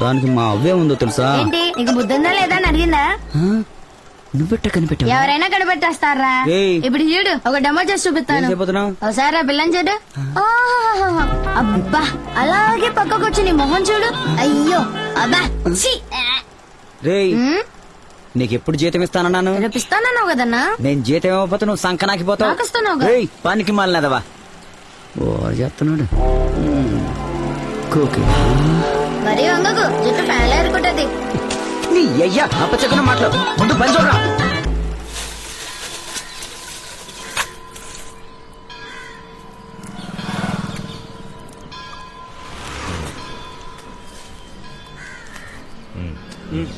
దానికి మా అవ్వే ఉందో తెలుసా ఏంటి నీకు బుద్ధుందా లేదా అని అడిగిందా? నువ్వెట్ట కనిపెట్టావు ఎవరైనా కనిపెట్టేస్తారా ఏయ్. ఇప్పుడు చూడు ఒక డెమో చేసి చూపిస్తాను? ఒకసారి ఆ పిల్లని చూడు ఆహాహాహా. అబ్బా అలాగే పక్కకు వచ్చి నీ మొహం చూడు అయ్యో అబ్బా ఛీ. రేయ్ ఉమ్, నీకు ఎప్పుడు జీతం ఇస్తానన్నాను రేపు ఇస్తానన్నావు కదన్నా నేను జీతం ఇవ్వకపోతే నువ్వు సంకనాకి పోతావు నాకిస్తున్నావుగా. రేయ్ పానికి మాలినదవా ఓ చెప్తున్నాడు. కోకి మరి వంగకు జుట్టు ఫ్యాన్ ఏరుకుంటది నీ అయ్యా అప్పచెక్కన మాటలు. ముందు పని చూడరా.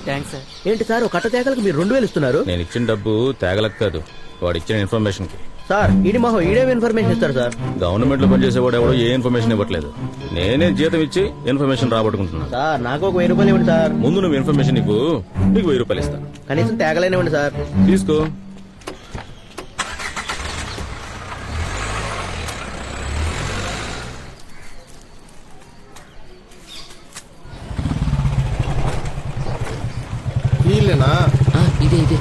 థ్యాంక్స్ సార్ ఏంటి సార్ ఒక కట్ట తేగలకు మీరు రెండు వేలు ఇస్తున్నారు? నేను ఇచ్చిన డబ్బు తేగలకు కాదు. వాడు ఇచ్చిన ఇన్ఫర్మేషన్కి. సార్ ఈడి మొహం ఈడేమి ఇన్ఫర్మేషన్ ఇస్తారు సార్. గవర్నమెంట్లో పనిచేసేవాడు ఎవడో ఏ ఇన్ఫర్మేషన్ ఇవ్వట్లేదు. నేనే జీతం ఇచ్చి ఇన్ఫర్మేషన్ రాబట్టుకుంటున్నాను. సార్ నాకు ఒక వెయ్యి రూపాయలు ఇవ్వండి సార్. ముందు నువ్వు ఇన్ఫర్మేషన్ నీకు నీకు వెయ్యి రూపాయలు ఇస్తాను కనీసం తేగలేనివ్వండి సార్. తీసుకో. వీళ్ళేనా? ఆ, ఇదే ఇదే.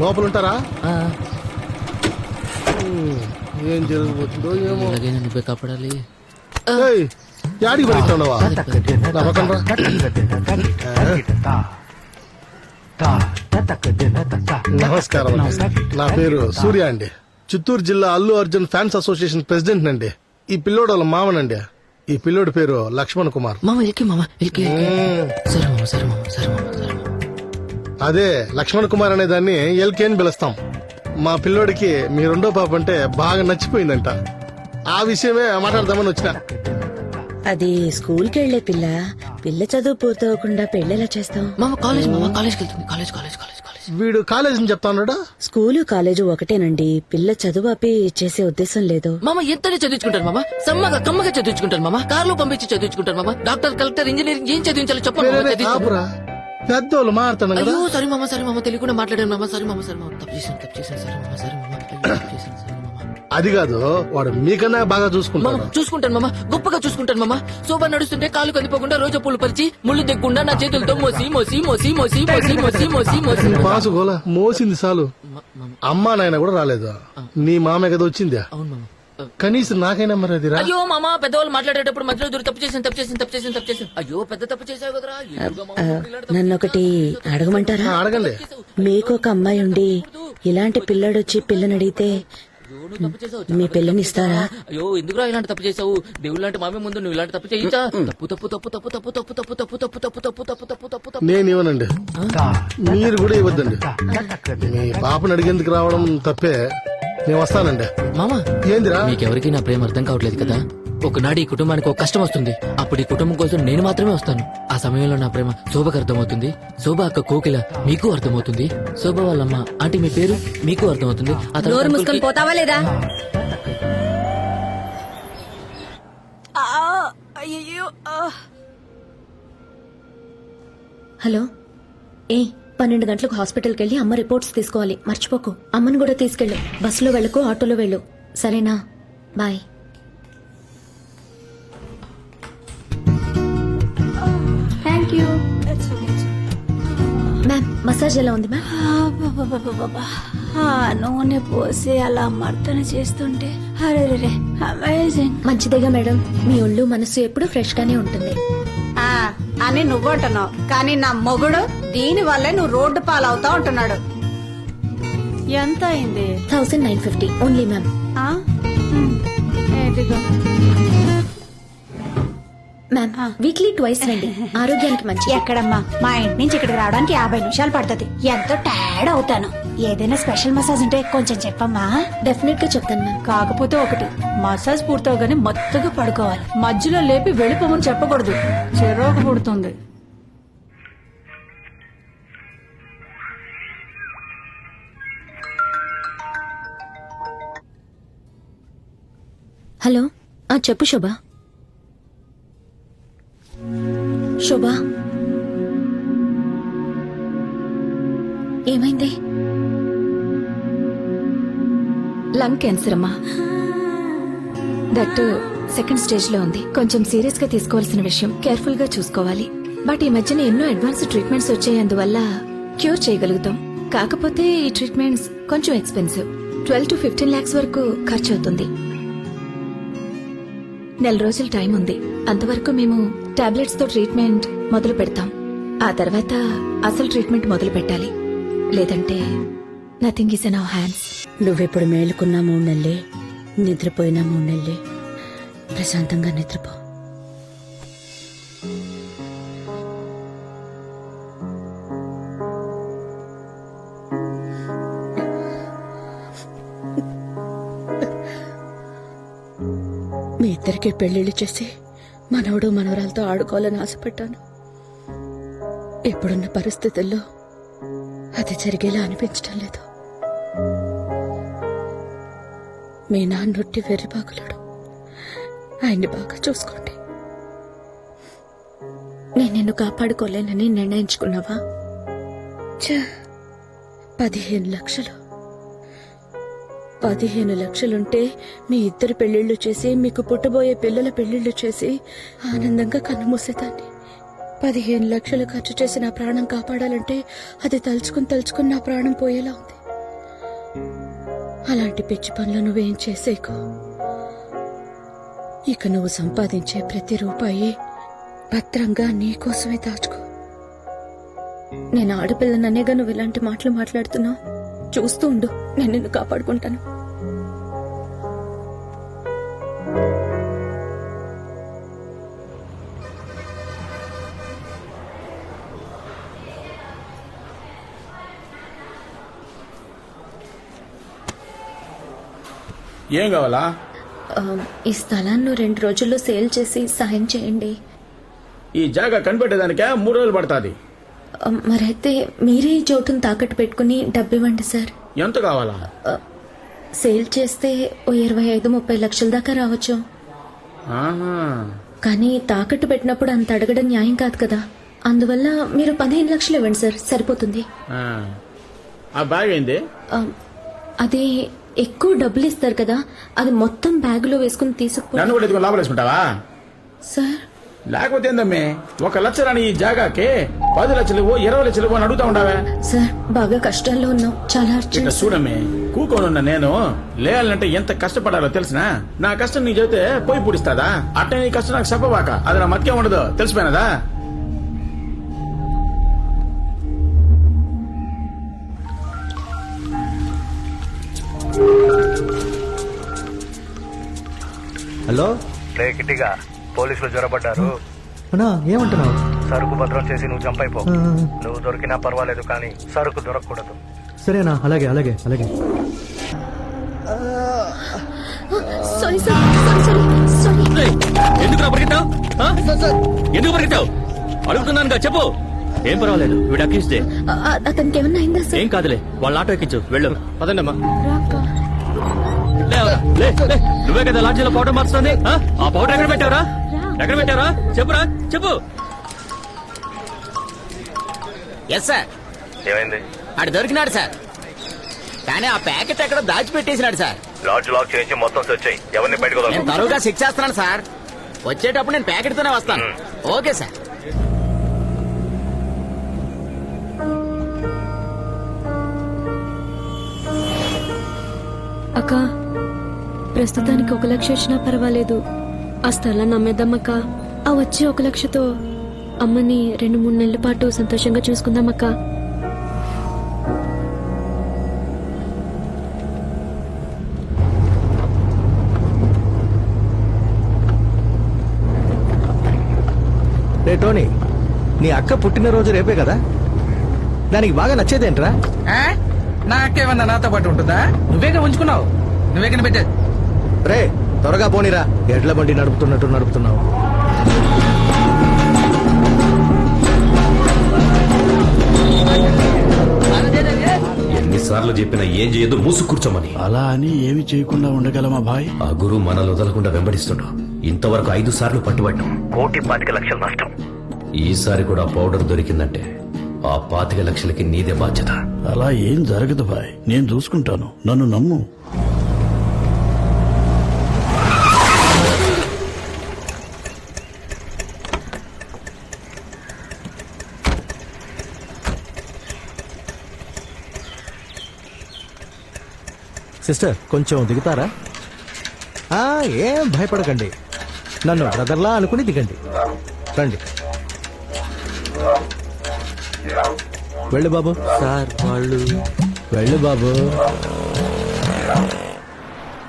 లోపల ఉంటారా ఆ, ఏం జరగబోతుందో ఏమో. నువ్వే కాపాడాలి. యాడికి. నమస్కారం. నా పేరు సూర్య అండి. చిత్తూరు జిల్లా Allu Arjun fans association president అండి. ఈ పిల్లోడు వాళ్ళ మామనండి. ఈ పిల్లోడి పేరు లక్ష్మణ్ కుమార్. మామ సరే సరే సరే మామ అదే లక్ష్మణ్ కుమార్ అనే దాన్ని ఎల్కే అని పిలుస్తాం. మా పిల్లోడికి మీ రెండో పాప అంటే బాగా నచ్చిపోయిందంట. ఆ విషయమే మాట్లాడదామని వచ్చిన. అది స్కూల్కి వెళ్ళే పిల్ల. పిల్ల చదువు పూర్తవకుండా పెళ్ళెలా చేస్తాం? మామ కాలేజ్ మామ కాలేజ్కి వెళ్తుంది. College college college college. వీడు కాలేజ్ అని చెప్తా ఉన్నాడా? స్కూలు కాలేజు ఒకటేనండి. పిల్ల చదువు ఆపి చేసే ఉద్దేశం లేదు. మామ ఎంతనే చదివించుకుంటారు మామ? సమ్మగా కమ్మగా చదివించుకుంటారు మామ? కార్లో పంపించి చదివించుకుంటారు మామ? డాక్టర్ కలెక్టర్ ఇంజనీరింగ్ ఏం చదివించాలో చెప్పండి పెద్దోళ్ళు మారుతున్నాం కదా. అయ్యో సరే మామ సరే మామ తెలియకుండా మాట్లాడాను మామ సరే మామ సరే మామ. తప్పు చేశాను తప్పు చేశాను సరే మామ సరే మామ తప్పు చేశాను సరే మామ. అది కాదు వాడు మీకన్నా బాగా మామ చూసుకుంటాడు చూసుకుంటాను మామ గొప్పగా చూసుకుంటాను మామ. శోభ నడుస్తుంటే కాలు కందిపోకుండా రోజు పూలు పరిచి ముళ్ళు దిగకుండా నా చేతులతో మోసి మోసి మోసి మోసి మోసి మోసి మోసి మోసి. పాసు గోల మోసింది చాలు. మ- మామ. అమ్మా నాయన కూడా రాలేదు. నీ మామే కదా వచ్చిందా. అవును మామ. కనీసం నాకైనా మరి అది రా అయ్యో మామ పెద్దవాళ్ళు మాట్లాడేటప్పుడు మధ్యలో దూరం తప్పు చేసాను తప్పు చేసాను తప్పు చేసాను తప్పు చేసాను అయ్యో పెద్ద తప్పు చేసావు కదరా మామ తప్పు నన్నొకటి అడగమంటారా ఆ, అడగండి మీకు ఒక అమ్మాయి ఉండి ఇలాంటి పిల్లడొచ్చి పిల్లని అడిగితే అయ్యో, నువ్వు తప్పు చేసావు. మీ పిల్లని ఇస్తారా అయ్యో ఎందుకురా ఇలాంటి తప్పు చేసావు దేవుడు లాంటి మామే ముందు నువ్వు ఇలాంటి తప్పు చేయించా తప్పు తప్పు తప్పు తప్పు తప్పు తప్పు తప్పు తప్పు తప్పు తప్పు తప్పు తప్పు తప్పు తప్పు తప్పు నేను ఇవ్వనండి మీరు కూడా ఇవ్వద్దండి మీ పాపను అడిగేందుకు రావడం తప్పే నేను వస్తానండి. మామ ఏందిరా? మీకెవరికి నా ప్రేమ అర్థం కావట్లేదు కదా? ఒకనాడు ఈ కుటుంబానికి ఒక కష్టం వస్తుంది. అప్పుడు ఈ కుటుంబం కోసం నేను మాత్రమే వస్తాను. ఆ సమయంలో నా ప్రేమ శోభకు అర్థమవుతుంది. శోభ అక్క కోకిల మీకు అర్థమవుతుంది. శోభ వాళ్ళమ్మ ఆంటీ మీ పేరు మీకు అర్థమవుతుంది. ఆ తర్వాత నోరు మూసుకొని అంకుల్కి- పోతావా లేదా? హలో ఏ పన్నెండు గంటలకు హాస్పిటల్కి వెళ్ళి అమ్మ రిపోర్ట్స్ తీసుకోవాలి. మర్చిపోకు. అమ్మను కూడా తీసుకెళ్ళు. బస్సులో వెళ్ళకు ఆటోలో వెళ్ళు. సరేనా? Bye. Thank you. Ma'am massage ఎలా ఉంది మ్యామ్? ఆ నూనె పోసి అలా మర్దన చేస్తుంటే. అరే అమేజింగ్ మంచిదేగా మేడం. మీ ఒళ్ళు మనసు ఎప్పుడు ఫ్రెష్ గానే ఉంటుంది. అని నువ్వంటున్నావు. కానీ నా మొగుడు దీని వల్లే నువ్వు రోడ్డు పాలవుతా ఉంటున్నాడు. ఎంత అయింది thousand nine fifty only ma'am. ఇదిగో. మ్యామ్ వీక్లీ ట్వైస్ రండి. ఆరోగ్యానికి మంచి ఎక్కడమ్మా? మా ఇంటి నుంచి ఇక్కడికి రావడానికి యాభై నిమిషాలు పడుతుంది. ఎంతో టైర్డ్ అవుతాను. ఏదైనా స్పెషల్ మసాజ్ ఉంటే కొంచెం చెప్పమ్మా. డెఫినెట్గా చెప్తాను మ్యామ్ కాకపోతే ఒకటి మసాజ్ పూర్తవగానే మత్తుగా పడుకోవాలి. మధ్యలో లేపి వెళ్ళిపోమని చెప్పకూడదు. చెరోకు పుడుతుంది. హలో ఆ చెప్పు శోభా. లంగ్ క్యాన్సర్ అమ్మా. దట్ సెకండ్ స్టేజ్లో ఉంది. కొంచెం సీరియస్గా తీసుకోవాల్సిన విషయం కేర్ఫుల్గా చూసుకోవాలి. బట్ ఈ మధ్యన ఎన్నో అడ్వాన్స్ ట్రీట్మెంట్స్ వచ్చాయి. అందువల్ల క్యూర్ చేయగలుగుతాం. కాకపోతే ఈ ట్రీట్మెంట్స్ కొంచెం expensive twelve to fifteen lakhs వరకు ఖర్చు అవుతుంది. నెల రోజులు టైం ఉంది. అంతవరకు మేము టాబ్లెట్స్తో ట్రీట్మెంట్ మొదలు పెడతాం. ఆ తర్వాత అసలు ట్రీట్మెంట్ మొదలు పెట్టాలి. లేదంటే nothing is in our hands నువ్వెప్పుడు మేలుకున్నా మూడు నెలలే నిద్రపోయినా మూడు నెలలే. ప్రశాంతంగా నిద్రపో. మీ ఇద్దరికి పెళ్ళిళ్ళు చేసి మనవడు మనవరాలతో ఆడుకోవాలని ఆశపడ్డాను. ఇప్పుడున్న పరిస్థితుల్లో అది జరిగేలా అనిపించటం లేదు. మీ నాన్నొట్టి వెర్రిబాగులాడు ఆయన్ని బాగా చూసుకోండి. నేను నిన్ను కాపాడుకోలేనని నిర్ణయించుకున్నావా? చ పదిహేను లక్షలు. పదిహేను లక్షలుంటే మీ ఇద్దరు పెళ్ళిళ్ళు చేసి మీకు పుట్టబోయే పిల్లల పెళ్ళిళ్ళు చేసి ఆనందంగా కన్నుమూసేదాన్ని. పదిహేను లక్షలు ఖర్చు చేసి నా ప్రాణం కాపాడాలంటే అది తలుచుకుని తలుచుకుని నా ప్రాణం పోయేలా ఉంది. అలాంటి పిచ్చి పనులు నువ్వేం చేసేకు? ఇక నువ్వు సంపాదించే ప్రతి రూపాయి భద్రంగా నీకోసమే దాచుకో. నేను ఆడపిల్లననేగా నువ్వు ఇలాంటి మాటలు మాట్లాడుతున్నావు? చూస్తూ ఉండు నేను నిన్ను కాపాడుకుంటాను. ఏం కావాలా? ఈ స్థలాన్ని రెండు రోజుల్లో సేల్ చేసి సాయం చేయండి. ఈ జాగా కనిపెట్టేదానికే? మూడు రోజులు పడుతుంది. మరైతే మీరే ఈ చోటును తాకట్టు పెట్టుకుని డబ్బివ్వండి సార్. ఎంత కావాలా? సేల్ చేస్తే ఓ ఇరవై ఐదు ముప్పై లక్షల దాకా రావచ్చు. కానీ తాకట్టు పెట్టినప్పుడు అంత అడగడం న్యాయం కాదు కదా. అందువల్ల మీరు పదిహేను లక్షలు ఇవ్వండి సార్. సరిపోతుంది. ఆ. ఆ బ్యాగ్ ఏంది? ఆ, అది ఎక్కువ డబ్బులు ఇస్తారు కదా అది మొత్తం బ్యాగులో వేసుకుని తీసుకుపో నన్ను కూడా ఎత్తుకొని లోపల వేసుకుంటావా? సార్. లేకపోతే ఏందమ్మే ఒక లక్ష రాని ఈ జాగాకి పది లక్షలు ఇవ్వు, ఇరవై లక్షలు ఇవ్వు అని అడుగుతా ఉండవా సార్ బాగా కష్టాల్లో ఉన్నాం. చాలా ఇట్లా అర్జెంట్ చూడమ్మే కూకోనున్న నేను లేయాలంటే ఎంత కష్టపడాలో తెలిసినా? నా కష్టం నీకు చెబితే పోయి పుడిస్తాదా? అట్టే నీ కష్టం నాకు చెప్పబాక అది నా మతికే ఉండదు. తెలిసిపోయినదా? హలో? రే కిట్టిగా పోలీసులు జ్వరపడ్డారు. అన్నా ఏమంటున్నావు? సరుకు భద్రం చేసి నువ్వు జంప్ అయిపో. నువ్వు దొరికినా పర్వాలేదు కానీ సరుకు దొరకకూడదు. సరేనా అలాగే అలాగే అలాగే. Sorry sir sorry sorry sorry ఎందుకు పరిగెత్తావు? ఎందుకు పరిగెత్తావు? అడుగుతున్నాను చెప్పు. ఏం పర్వాలేదు వీడు అక్కిస్తే అతనికి ఏమన్నా అయిందా సార్ ఏం కాదులే వాళ్ళ ఆటో ఎక్కించు వెళ్ళు. పదండమ్మా. రాకా. లే, లే. నువ్వే కదా లాడ్జీలో పౌడర్ మార్చుతుంది ఆ? పౌడర్ ఎక్కడ పెట్టావురా? ఎక్కడ పెట్టావురా? చెప్పురా చెప్పు. ఎస్ సార్ ఏమైంది? ఆడు దొరికినాడు సార్ కానీ ఆ ప్యాకెట్ ఎక్కడ దాచిపెట్టేసినాడు సార్ లాడ్జ్ లాక్ చేయించి మొత్తం వచ్చాయి ఎవరిని బయటకు నేను తరువుగా చెక్ చేస్తున్నాను సార్ వచ్చేటప్పుడు నేను ప్యాకెట్ తోనే వస్తాను ఓకే సార్ అక్క ప్రస్తుతానికి ఒక లక్ష వచ్చినా పర్వాలేదు. ఆ స్థలాన్ని అమ్మేద్దామక్క ఆ వచ్చే ఒక లక్షతో అమ్మని రెండు మూడు నెలల పాటు సంతోషంగా చూసుకుందామక్క. రే టోనీ నీ అక్క పుట్టినరోజు రేపే కదా? దానికి బాగా నచ్చేదేంట్రా? నాకేమన్నా నాతో పాటు ఉంటుందా? నువ్వేగా ఉంచుకున్నావు? నువ్వే కనిపెట్టేది రే త్వరగా పోనీరా. ఎడ్ల బండి నడుపుతున్నట్టు నడుపుతున్నావు. ఎన్నిసార్లు చెప్పినా ఏం చేయదు మూసు కూర్చోమని. అలా అని ఏమి చేయకుండా ఉండగలమా బాయ్ ఆ గురువు మనల్ని వదలకుండా వెంబడిస్తుండు ఇంతవరకు ఐదు సార్లు పట్టుబడ్డాం. కోటి పాతిక లక్షల నష్టం. ఈసారి కూడా పౌడర్ దొరికిందంటే ఆ పాతిక లక్షలకి నీదే బాధ్యత. అలా ఏం జరగదు బాయ్ నేను చూసుకుంటాను. నన్ను నమ్ము. సిస్టర్ కొంచెం దిగుతారా? ఏం భయపడకండి. నన్ను బ్రదర్లా అనుకుని దిగండి. రండి. వెళ్ళు బాబు. సార్ వాళ్ళు వెళ్ళు బాబు.